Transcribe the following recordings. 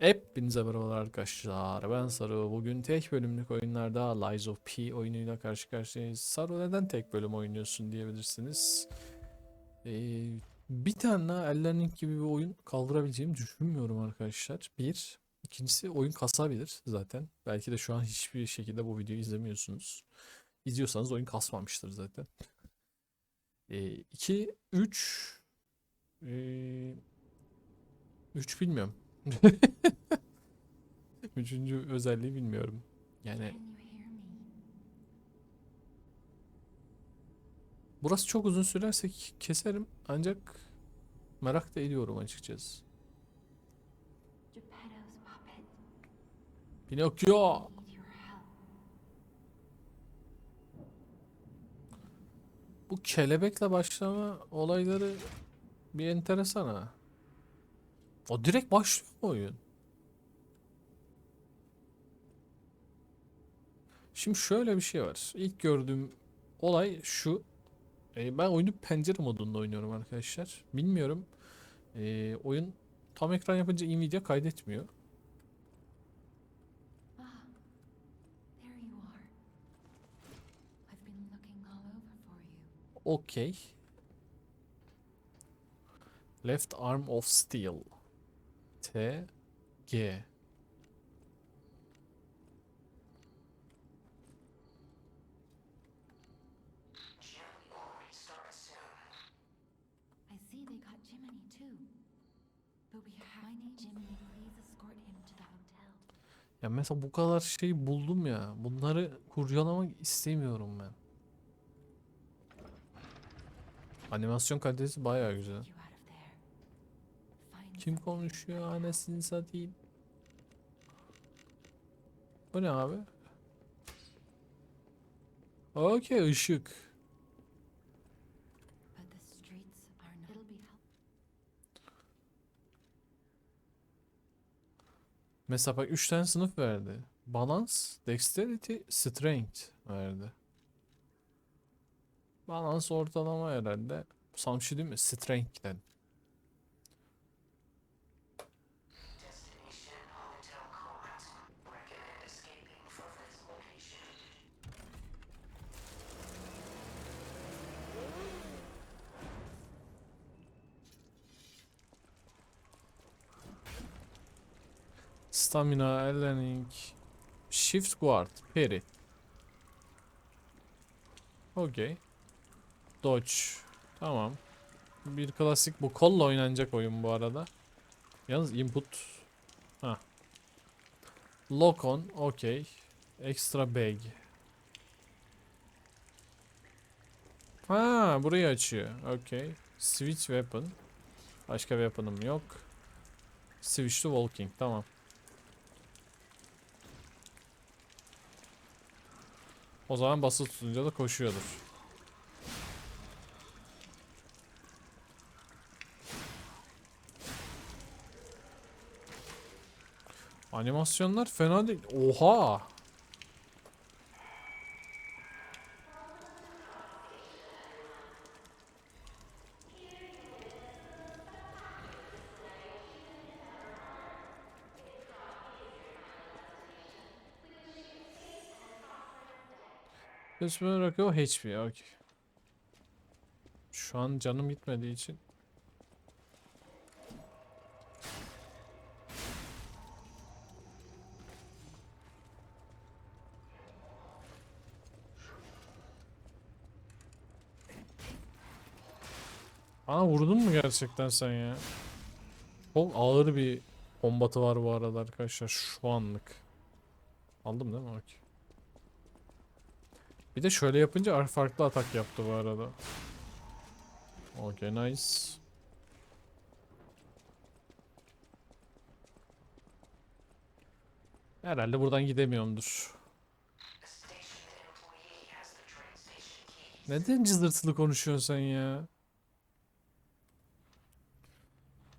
Hepinize merhabalar arkadaşlar. Ben Saru. Bugün tek bölümlük oyunlarda Lies of P oyunuyla karşı karşıyayız. Saru neden tek bölüm oynuyorsun diyebilirsiniz. Ee, bir tane Elden gibi bir oyun kaldırabileceğimi düşünmüyorum arkadaşlar. Bir. İkincisi oyun kasabilir zaten. Belki de şu an hiçbir şekilde bu videoyu izlemiyorsunuz. İzliyorsanız oyun kasmamıştır zaten. Ee, iki. Üç. Ee, üç bilmiyorum. Üçüncü özelliği bilmiyorum. Yani burası çok uzun sürerse keserim ancak merak da ediyorum açıkçası. Pinokyo! Bu kelebekle başlama olayları bir enteresan ha. O direkt başlıyor oyun? Şimdi şöyle bir şey var. İlk gördüğüm olay şu. E, ben oyunu pencere modunda oynuyorum arkadaşlar. Bilmiyorum. E, oyun tam ekran yapınca Nvidia kaydetmiyor. Okey. Left arm of steel. T G. Ya mesela bu kadar şey buldum ya. Bunları kurcalamak istemiyorum ben. Animasyon kalitesi bayağı güzel. You out of there. Find Kim konuşuyor anasını satayım. Bu ne abi? Okey ışık. Mesela bak 3 tane sınıf verdi. Balance, Dexterity, Strength verdi. Balance ortalama herhalde. Sana bir şey diyeyim mi? Stamina, Ellening, Shift Guard, Parry. Okey. Dodge. Tamam. Bir klasik bu kolla oynanacak oyun bu arada. Yalnız input ha. Lock on, okey. Extra bag. Ha, burayı açıyor. Okey. Switch weapon. Başka weapon'ım yok. Switch to walking. Tamam. O zaman basılı tutunca da koşuyordur. Animasyonlar fena değil. Oha! Üstüme rakıyor HP. Okey. Şu an canım gitmediği için. Aa vurdun mu gerçekten sen ya? Çok ağır bir kombatı var bu arada arkadaşlar şu anlık. Aldım değil mi? Okey. Bir de şöyle yapınca farklı atak yaptı bu arada. Okay, nice. Herhalde buradan gidemiyorumdur. Neden cızırtılı konuşuyorsun sen ya?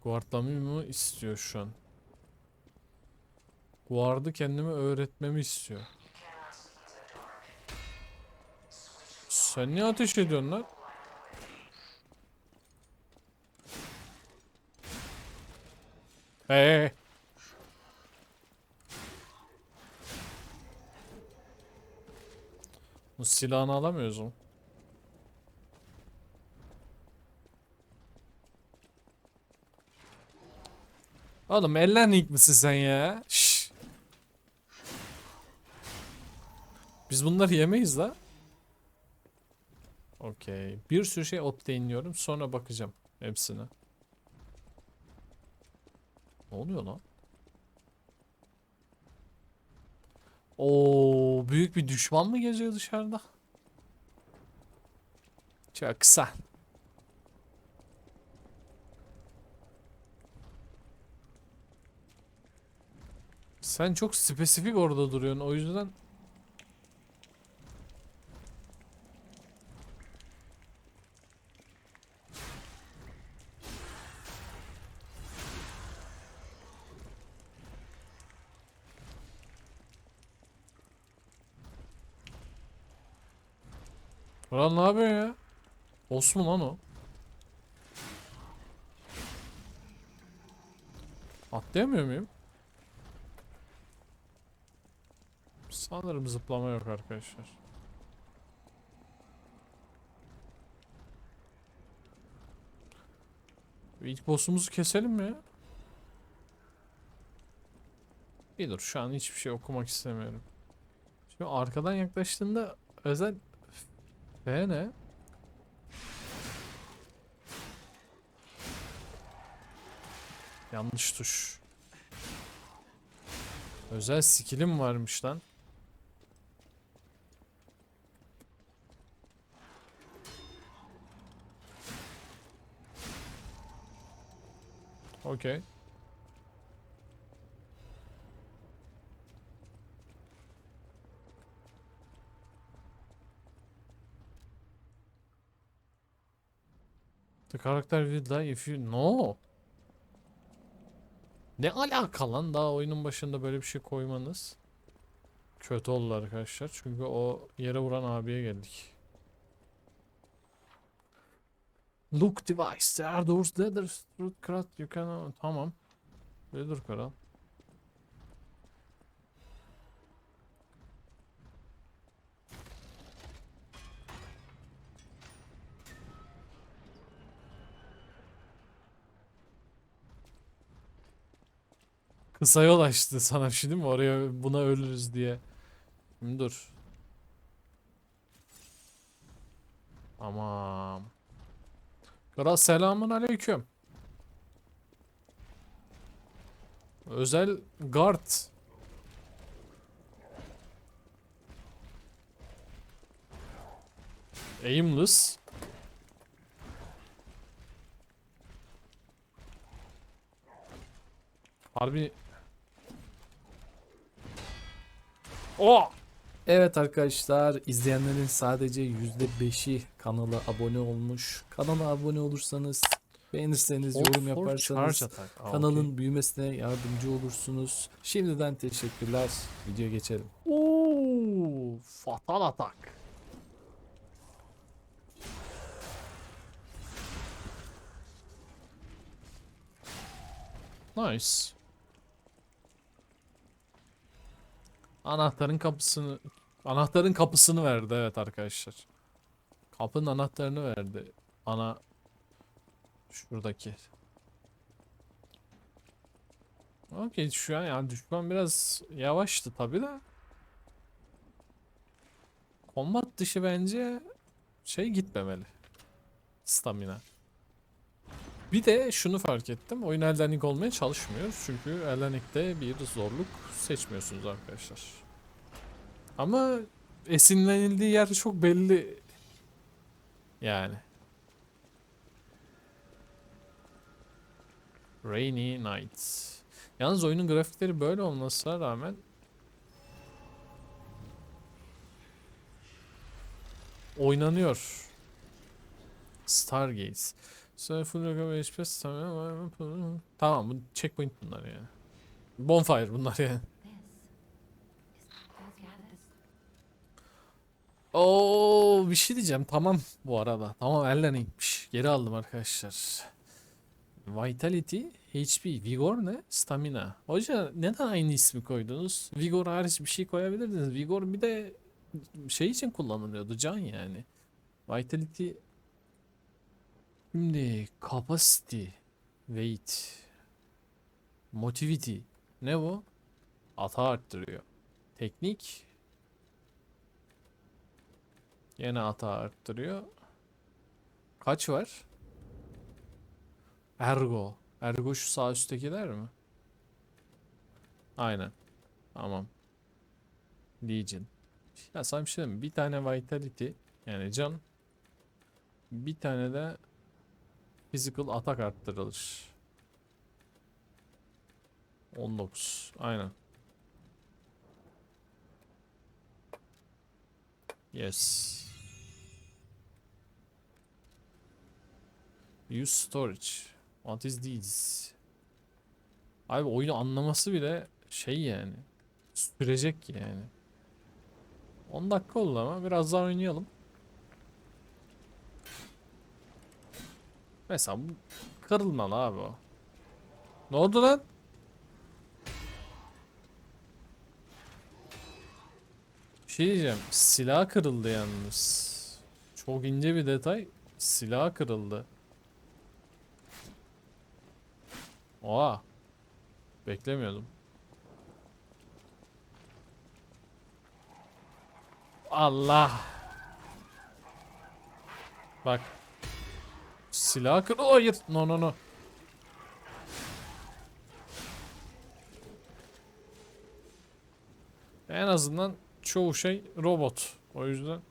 Guardlamayı mı istiyor şu an? Guard'ı kendime öğretmemi istiyor. Sen niye ateş ediyorsun lan? Hey. Bu silahını alamıyoruz mu? Oğlum ellenlik misin sen ya? Şş. Biz bunları yemeyiz la. Okey. Bir sürü şey obtainliyorum. Sonra bakacağım hepsine. Ne oluyor lan? Oo, büyük bir düşman mı geziyor dışarıda? Çok kısa. Sen çok spesifik orada duruyorsun o yüzden Lan ne yapıyor ya? Boss mu lan o? Atlayamıyor muyum? Sanırım zıplama yok arkadaşlar. İlk boss'umuzu keselim mi? Bir dur şu an hiçbir şey okumak istemiyorum. Şimdi arkadan yaklaştığında özel F ne? Yanlış tuş. Özel skill'im varmış lan. Okey. The character will die if you... No. Ne alaka lan daha oyunun başında böyle bir şey koymanız? Kötü oldu arkadaşlar. Çünkü o yere vuran abiye geldik. Look device. There doors ladders. Root craft. You can... Tamam. Dur kral. Kısa yol açtı sana bir şey değil mi? Oraya buna ölürüz diye. Şimdi dur. Tamam. Kral selamun aleyküm. Özel guard. Aimless. Harbi O. Evet arkadaşlar izleyenlerin sadece %5'i kanala abone olmuş. Kanala abone olursanız beğenirseniz yorum yaparsanız kanalın büyümesine yardımcı olursunuz. Şimdiden teşekkürler. Videoya geçelim. Oo, fatal atak. Nice. Anahtarın kapısını anahtarın kapısını verdi evet arkadaşlar. Kapının anahtarını verdi. Ana şuradaki. Okey şu an yani düşman biraz yavaştı tabi de. Combat dışı bence şey gitmemeli. Stamina. Bir de şunu fark ettim. Oyun eldenlik olmaya çalışmıyoruz. Çünkü eldenlikte bir zorluk seçmiyorsunuz arkadaşlar. Ama esinlenildiği yer çok belli. Yani. Rainy Nights. Yalnız oyunun grafikleri böyle olmasına rağmen oynanıyor. Stargaze. So full recovery HP stamina- Tamam bu checkpoint bunlar yani. Bonfire bunlar yani. Oo bir şey diyeceğim tamam bu arada. Tamam elleningmiş. Geri aldım arkadaşlar. Vitality, HP, Vigor ne? Stamina. Hoca neden aynı ismi koydunuz? Vigor hariç bir şey koyabilirdiniz. Vigor bir de şey için kullanılıyordu can yani. Vitality Şimdi capacity, weight, motivity ne bu? Ata arttırıyor. Teknik yine ata arttırıyor. Kaç var? Ergo. Ergo şu sağ üsttekiler mi? Aynen. Tamam. Legion. Ya sana bir şey mi? Bir tane vitality yani can bir tane de physical atak arttırılır. 19. Aynen. Yes. Use storage. What is this? Abi oyunu anlaması bile şey yani. Sürecek yani. 10 dakika oldu ama biraz daha oynayalım. Mesela bu kırılmalı abi o. Ne oldu lan? Bir şey diyeceğim. Silah kırıldı yalnız. Çok ince bir detay. Silah kırıldı. Oha. Beklemiyordum. Allah. Bak. Silah kır. Hayır. No no no. En azından çoğu şey robot. O yüzden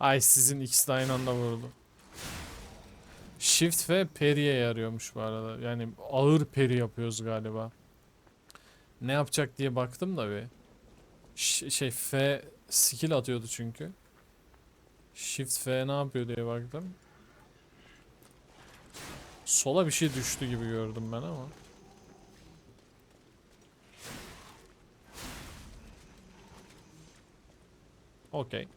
Ay sizin ikisi de aynı anda vurdu. Shift ve parry'e yarıyormuş bu arada. Yani ağır parry yapıyoruz galiba. Ne yapacak diye baktım da bir. Ş- şey F skill atıyordu çünkü. Shift F ne yapıyor diye baktım. Sola bir şey düştü gibi gördüm ben ama. Okey.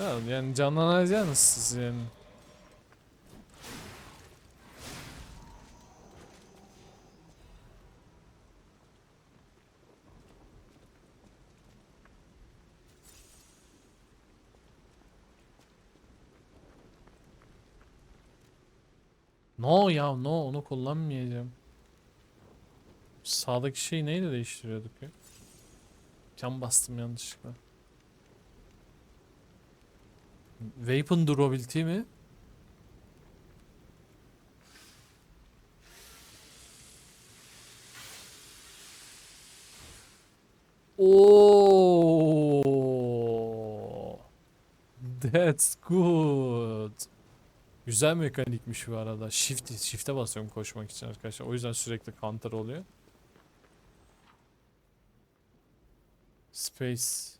Ya yani canlanacaksınız siz yani. No ya no onu kullanmayacağım. Sağdaki şey neyle değiştiriyorduk ya? Cam bastım yanlışlıkla. Weapon durability mi? Oo. That's good. Güzel mekanikmiş bu arada. Shift, shift'e basıyorum koşmak için arkadaşlar. O yüzden sürekli counter oluyor. Space.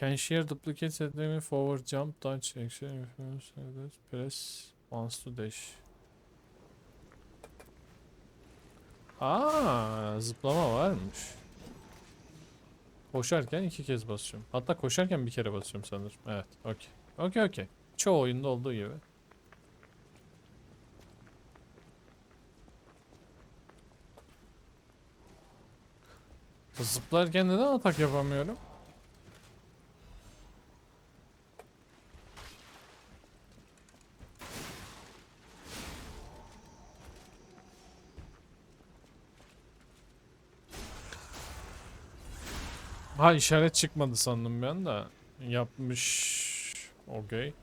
Can share duplicates at me forward jump touch action press once to dash. Aa, zıplama varmış. Koşarken iki kez basıyorum. Hatta koşarken bir kere basıyorum sanırım. Evet, okey. Okey, okey. Çoğu oyunda olduğu gibi. Zıplarken neden atak yapamıyorum? Ha işaret çıkmadı sandım ben de. Yapmış. Okey.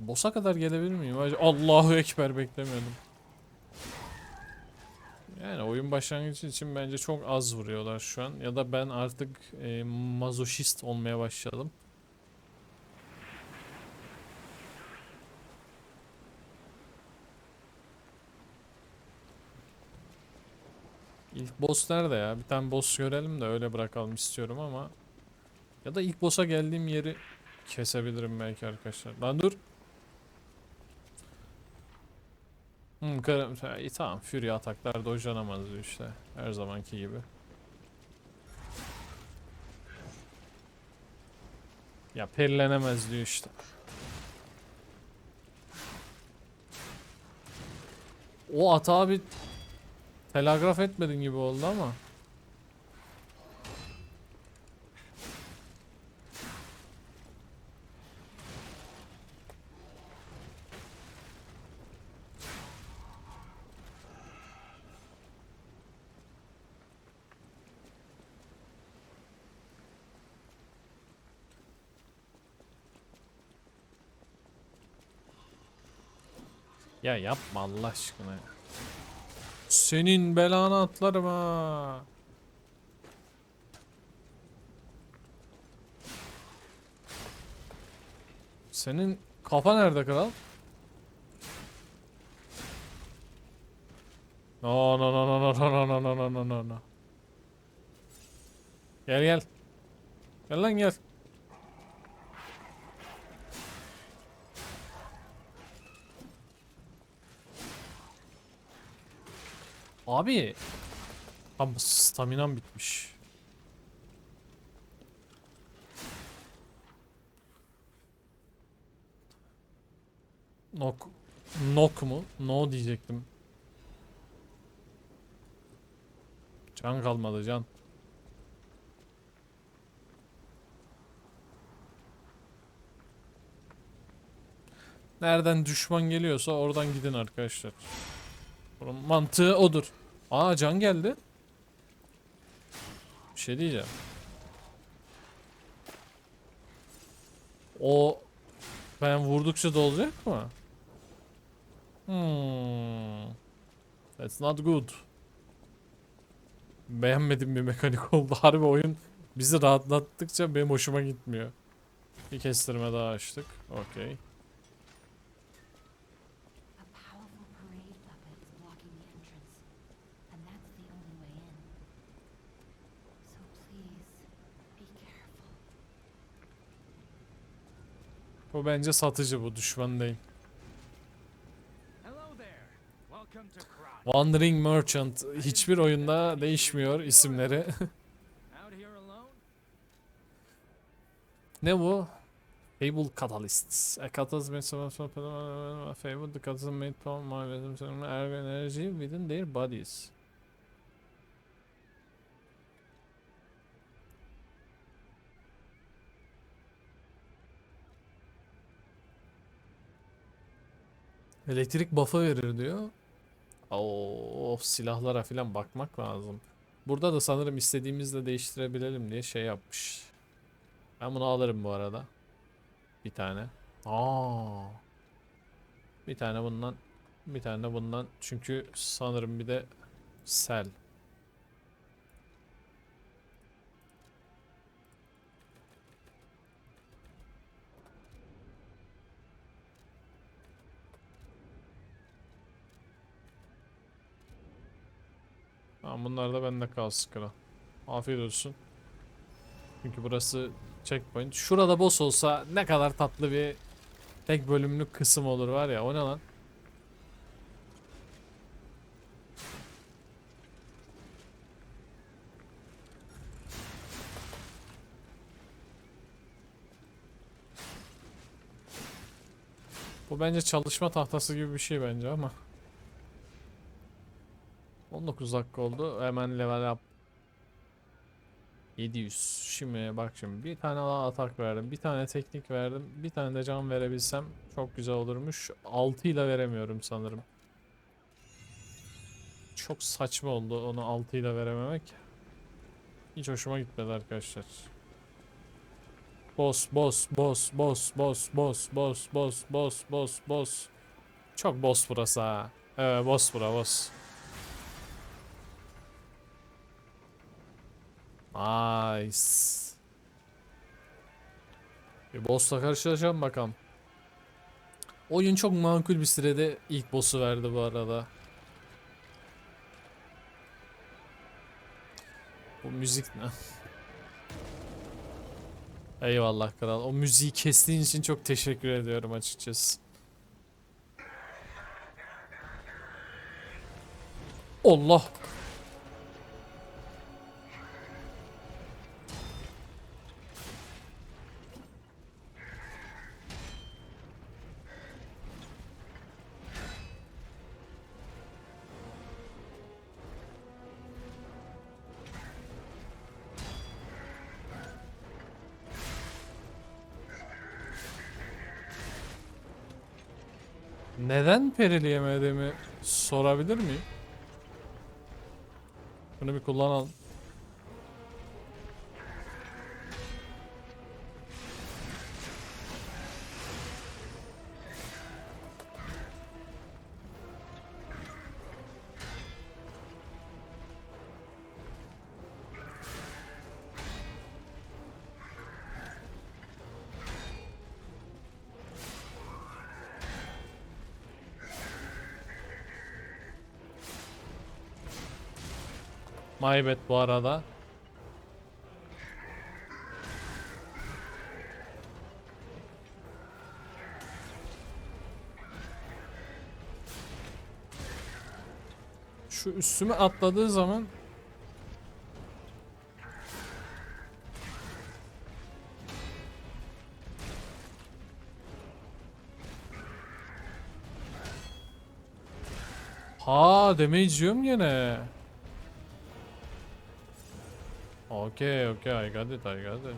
Boss'a kadar gelebilir miyim? Allahu Ekber beklemiyordum. Yani oyun başlangıcı için bence çok az vuruyorlar şu an. Ya da ben artık e, mazoşist olmaya başladım. İlk boss nerede ya? Bir tane boss görelim de öyle bırakalım istiyorum ama. Ya da ilk boss'a geldiğim yeri kesebilirim belki arkadaşlar. Lan dur. Hmm, kar- ha, iyi, tamam Fury ataklar dojlanamaz işte. Her zamanki gibi. Ya perilenemez diyor işte. O atağı bir Telegraf etmedin gibi oldu ama. Ya yapma Allah aşkına. Senin belanı atlarım ha. Senin kafa nerede kral? No no no no no no no no no no no no. Gel gel. Gel lan gel. Abi. Tam staminam bitmiş. Nok. Nok mu? No diyecektim. Can kalmadı can. Nereden düşman geliyorsa oradan gidin arkadaşlar. Bunun mantığı odur. Aa can geldi. Bir şey diyeceğim. O ben vurdukça dolacak mı? Hmm. That's not good. Beğenmedim bir mekanik oldu. Harbi oyun bizi rahatlattıkça benim hoşuma gitmiyor. Bir kestirme daha açtık. Okey. Bu bence satıcı bu düşman değil. Wandering Merchant hiçbir oyunda değişmiyor isimleri. Ne bu? Fable Catalysts. A catalyst makes someone so fable the catalyst made from my energy within their bodies. Elektrik buff'ı verir diyor. Oo, silahlara falan bakmak lazım. Burada da sanırım istediğimizle değiştirebilelim diye şey yapmış. Ben bunu alırım bu arada. Bir tane. Aa. Bir tane bundan. Bir tane bundan. Çünkü sanırım bir de sel. Tamam bunlar da bende kalsın kral. Afiyet olsun. Çünkü burası checkpoint. Şurada boss olsa ne kadar tatlı bir tek bölümlük kısım olur var ya o ne lan? Bu bence çalışma tahtası gibi bir şey bence ama. 19 dakika oldu. Hemen level up 700. Şimdi bak şimdi bir tane daha atak verdim. Bir tane teknik verdim. Bir tane de can verebilsem çok güzel olurmuş. 6 ile veremiyorum sanırım. Çok saçma oldu onu 6 ile verememek. Hiç hoşuma gitmedi arkadaşlar. Boss, boss, boss, boss, boss, boss, boss, boss, boss, boss, boss. Çok boss burası ha. Evet boss bura boss. Nice. Bir boss'la karşılaşalım bakalım. Oyun çok makul bir sürede ilk boss'u verdi bu arada. Bu müzik ne? Eyvallah kral. O müziği kestiğin için çok teşekkür ediyorum açıkçası. Allah. Perileyemediğimi sorabilir miyim? Bunu bir kullanalım. Maybet bu arada. Şu üstüme atladığı zaman Ha damage yiyorum gene. Okay, okay, I got it, I got it.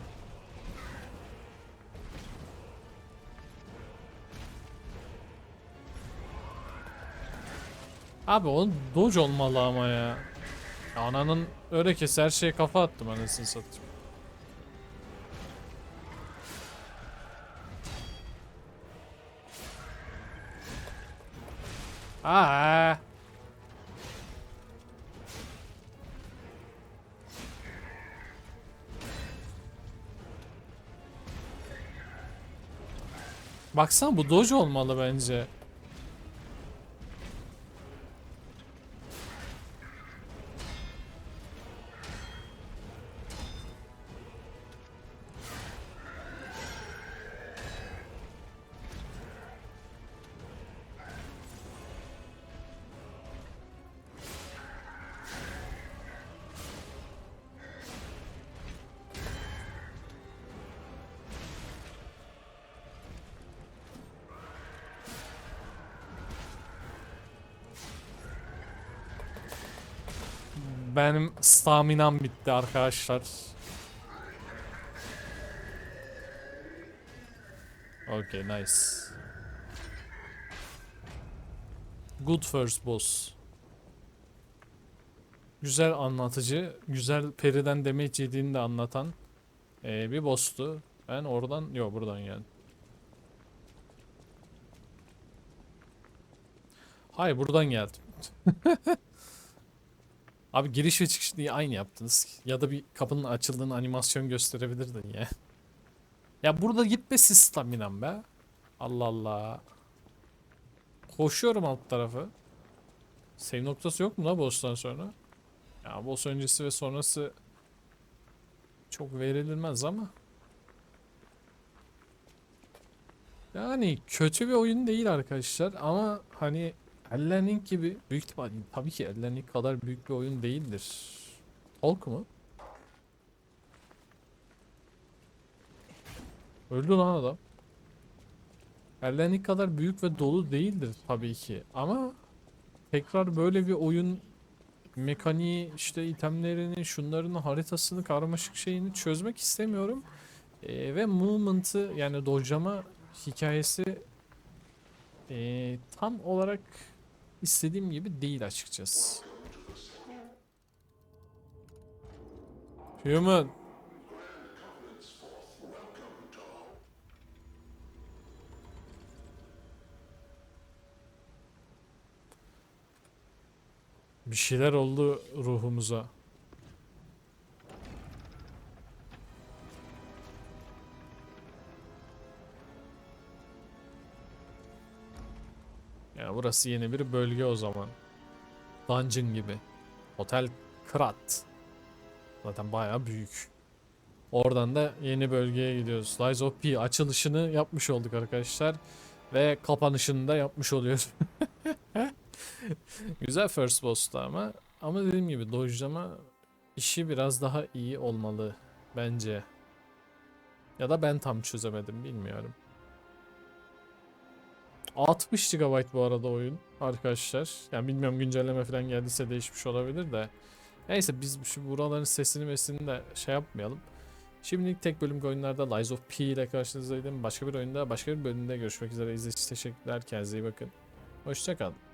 Abi o dodge olmalı ama ya. Ananın öyle kes her şeye kafa attım anasını satayım. Aa. Baksana bu dodge olmalı bence. Benim staminam bitti arkadaşlar. Okay, nice. Good first boss. Güzel anlatıcı, güzel periden damage yediğini de anlatan eee, bir boss'tu. Ben oradan, yok buradan geldim. Hayır buradan geldim. Abi giriş ve çıkış diye aynı yaptınız. Ya da bir kapının açıldığını animasyon gösterebilirdin ya. Ya burada gitmesi staminam be. Allah Allah. Koşuyorum alt tarafı. Save noktası yok mu la boss'tan sonra? Ya boss öncesi ve sonrası çok verilmez ama. Yani kötü bir oyun değil arkadaşlar ama hani Elden Ring gibi büyük ihtimal tabii ki Elden Ring kadar büyük bir oyun değildir. Hulk mu? Öldü lan adam. Elden Ring kadar büyük ve dolu değildir tabii ki ama tekrar böyle bir oyun mekaniği işte itemlerini şunların haritasını karmaşık şeyini çözmek istemiyorum. Ee, ve movement'ı yani dojlama hikayesi ee, tam olarak istediğim gibi değil açıkçası. Human. Bir şeyler oldu ruhumuza. Ya burası yeni bir bölge o zaman. Dungeon gibi. Otel Krat. Zaten bayağı büyük. Oradan da yeni bölgeye gidiyoruz. Lies of P açılışını yapmış olduk arkadaşlar. Ve kapanışını da yapmış oluyoruz. Güzel first boss'tu ama. Ama dediğim gibi dojlama işi biraz daha iyi olmalı bence. Ya da ben tam çözemedim bilmiyorum. 60 GB bu arada oyun arkadaşlar. Yani bilmiyorum güncelleme falan geldiyse değişmiş olabilir de. Neyse biz şu buraların sesini mesini de şey yapmayalım. Şimdilik tek bölüm oyunlarda Lies of P ile karşınızdaydım. Başka bir oyunda başka bir bölümde görüşmek üzere. İzlediğiniz için teşekkürler. Kendinize iyi bakın. Hoşçakalın.